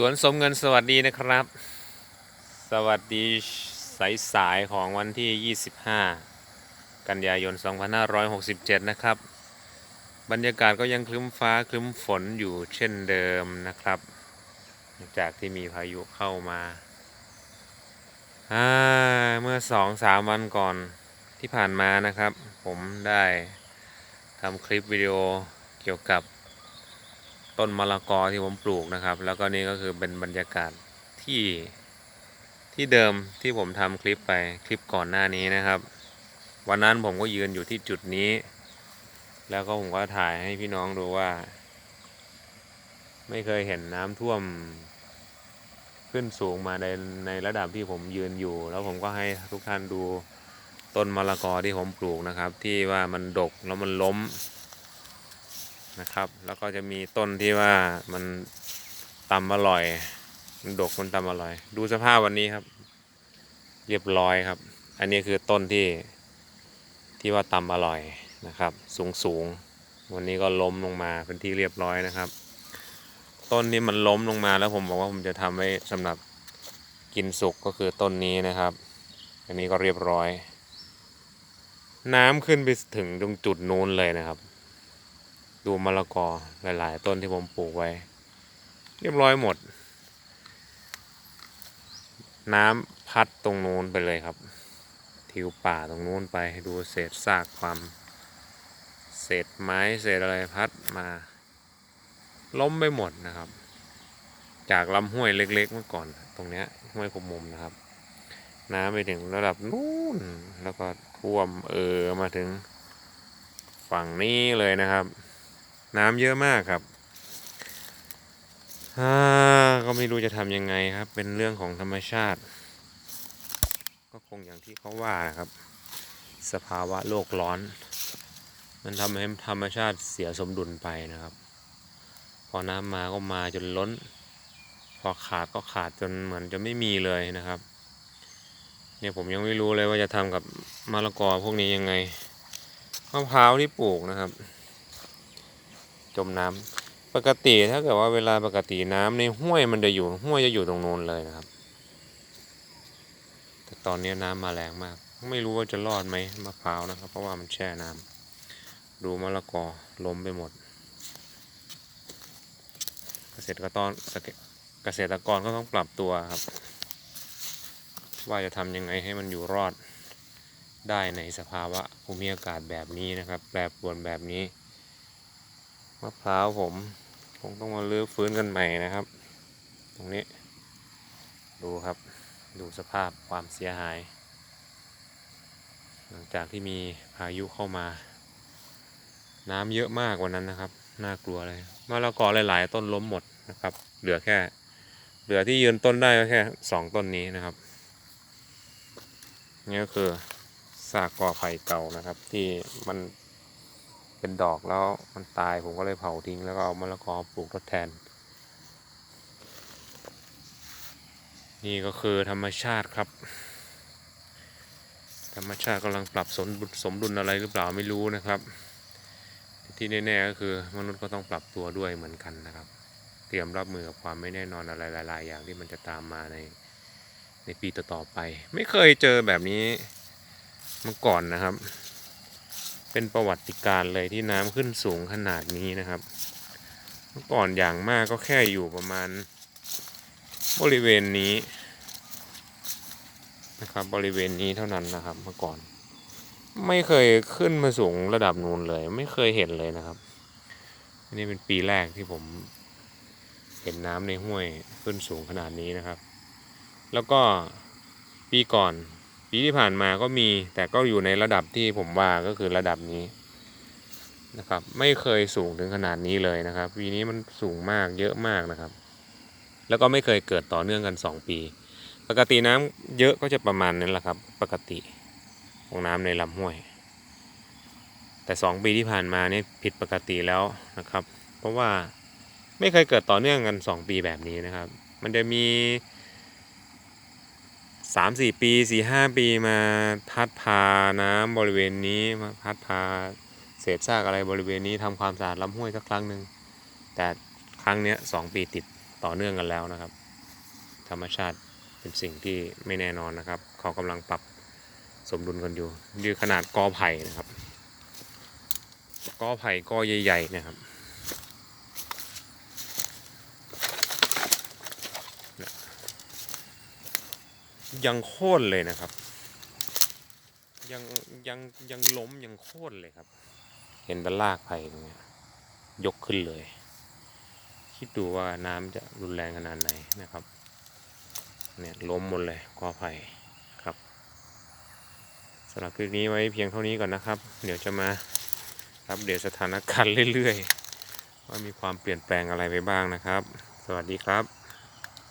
สวนสมเงินสวัสดีนะครับ สวัสดีสายสายๆของวันที่ 25 กันยายน 2567 นะครับ บรรยากาศก็ยังคลึ้มฟ้าคลึ้มฝนอยู่เช่นเดิมนะครับจากที่มีพายุเข้ามาอ่าเมื่อ2-3วันก่อนที่ผ่านมานะครับ ผมได้ทำคลิปวิดีโอเกี่ยวกับ ต้นมะละกอที่ผมปลูกนะครับ แล้วก็นี่ก็คือเป็นบรรยากาศที่ที่เดิมที่ผมทำคลิปไปคลิปก่อนหน้านี้นะครับ วันนั้นผมก็ยืนอยู่ที่จุดนี้ แล้วก็ผมก็ถ่ายให้พี่น้องดูว่า ไม่เคยเห็นน้ำท่วม ขึ้นสูงมาในในระดับที่ผมยืนอยู่ แล้วผมก็ให้ทุกท่านดูต้นมะละกอที่ผมปลูกนะครับ ที่ว่ามันดกแล้วมันล้ม นะครับ แล้วก็จะมีต้นที่ว่ามันตำอร่อย มันดกมันตำอร่อย ดูสภาพวันนี้ครับ เรียบร้อยครับ อันนี้คือต้นที่ที่ว่าตำอร่อยนะครับ สูงสูงวันนี้ก็ล้มลงมาเป็นที่เรียบร้อยนะครับ ต้นที่มันล้มลงมาแล้วผมบอกว่าผมจะทำไว้สำหรับกินสุกก็คือต้นนี้นะครับ อันนี้ก็เรียบร้อย น้ำขึ้นไปถึงตรงจุดนู้นเลยนะครับ ดูมะละกอหลาย ๆ ต้นที่ผมปลูกไว้ เรียบร้อยหมด น้ำพัดตรงนู้นไปเลยครับ ทิวป่าตรงนู้นไปดูเศษซากความเศษไม้เศษอะไรพัดมาล้มไปหมดนะครับ จากลำห้วยเล็ก ๆ เมื่อก่อน ตรงเนี้ยห้วยขมุมนะครับ น้ำไปถึงระดับนู้นแล้วก็ท่วมเออมาถึงฝั่งนี้เลยนะครับ น้ำเยอะมากครับอ่าก็ไม่รู้จะทำยังไงครับ เป็นเรื่องของธรรมชาติ ก็คงอย่างที่เขาว่านะครับ สภาวะโลกร้อน มันทำให้ธรรมชาติเสียสมดุลไปนะครับ พอน้ำมาก็มาจนล้น พอขาดก็ขาดจนเหมือนจะไม่มีเลยนะครับ เนี่ยผมยังไม่รู้เลยว่าจะทำกับมะละกอพวกนี้ยังไงมะพร้าวที่ปลูกนะครับ จมน้ำปกติถ้าเกิดว่าเวลาปกติน้ำในห้วยมันจะอยู่ห้วยจะอยู่ตรงโน้นเลยนะครับ แต่ตอนนี้น้ำมาแรงมาก ไม่รู้ว่าจะรอดไหมมะพร้าวนะครับ เพราะว่ามันแช่น้ำดูมะละกอล้มไปหมด เกษตรกรเกษตรกรก็ต้องปรับตัวครับ ว่าจะทำยังไงให้มันอยู่รอดได้ในสภาวะภูมิอากาศแบบนี้นะครับ แปรปรวนแบบนี้ะพร้าวผมคงต้องมาลื้อฟื้นกันใหม่นะครับ ตรงนี้ ดูครับ ดูสภาพความเสียหาย หลังจากที่มีพายุเข้ามา น้ำเยอะมากกว่านั้นนะครับ น่ากลัวเลยมะละกอหลาย ๆ ต้นล้มหมดนะครับ เหลือแค่ เหลือที่ยืนต้นได้ก็แค่สองต้นนี้นะครับ นี่ก็คือซากกอไผ่เก่านะครับ ที่มัน เป็นดอกแล้วมันตายผมก็เลยเผาทิ้งแล้วก็เอามะละกอปลูกทดแทน นี่ก็คือธรรมชาติครับ ธรรมชาติกำลังปรับสมดุลสมดุลอะไรหรือเปล่าไม่รู้นะครับ ที่แน่ๆก็คือมนุษย์ก็ต้องปรับตัวด้วยเหมือนกันนะครับ เตรียมรับมือกับความไม่แน่นอนอะไรหลาย ๆ อย่างที่มันจะตามมาในในปีต่อๆไป ไม่เคยเจอแบบนี้มาก่อนนะครับ เป็นประวัติการเลยที่น้ำขึ้นสูงขนาดนี้นะครับ เมื่อก่อนอย่างมากก็แค่อยู่ประมาณ บริเวณนี้นะครับ บริเวณนี้เท่านั้นนะครับเมื่อก่อน ไม่เคยขึ้นมาสูงระดับนูนเลย ไม่เคยเห็นเลยนะครับอันนี้เป็นปีแรกที่ผมเห็นน้ำในห้วยขึ้นสูงขนาดนี้นะครับ แล้วก็ปีก่อน ปีที่ผ่านมาก็มีแต่ก็อยู่ในระดับที่ผมว่าก็คือระดับนี้นะครับ ไม่เคยสูงถึงขนาดนี้เลยนะครับ ปีนี้มันสูงมากเยอะมากนะครับ แล้วก็ไม่เคยเกิดต่อเนื่องกัน 2 ปี ปกติน้ำเยอะก็จะประมาณนั้นแหละครับ ปกติของน้ำในลำห้วย แต่ 2 ปีที่ผ่านมานี่ผิดปกติแล้วนะครับ เพราะว่าไม่เคยเกิดต่อเนื่องกัน 2 ปีแบบนี้นะครับ มันจะมี สามสี่ปีสี่ห้าปีมาพัดพาน้ำบริเวณนี้มาพัดพาเศษซากอะไรบริเวณนี้ทำความสะอาดลำห้วยสักครั้งหนึ่งแต่ครั้งเนี้ยสองปีติดต่อเนื่องกันแล้วนะครับ ธรรมชาติเป็นสิ่งที่ไม่แน่นอนนะครับ เขากำลังปรับสมดุลกันอยู่นี่ขนาดกอไผ่นะครับกอไผ่กอใหญ่ๆนะครับ ยังโค่นเลยนะครับ ยังยังยังล้มยังโค่นเลยครับ เห็นตะลากไผ่ตรงเนี้ยยกขึ้นเลย คิดดูว่าน้ำจะรุนแรงขนาดไหนนะครับ เนี่ยล้มหมดเลยกอไผ่ครับสำหรับคลิปนี้ไว้เพียงเท่านี้ก่อนนะครับ เดี๋ยวจะมาอัปเดตสถานการณ์เรื่อยๆ ว่ามีความเปลี่ยนแปลงอะไรไปบ้างนะครับ สวัสดีครับ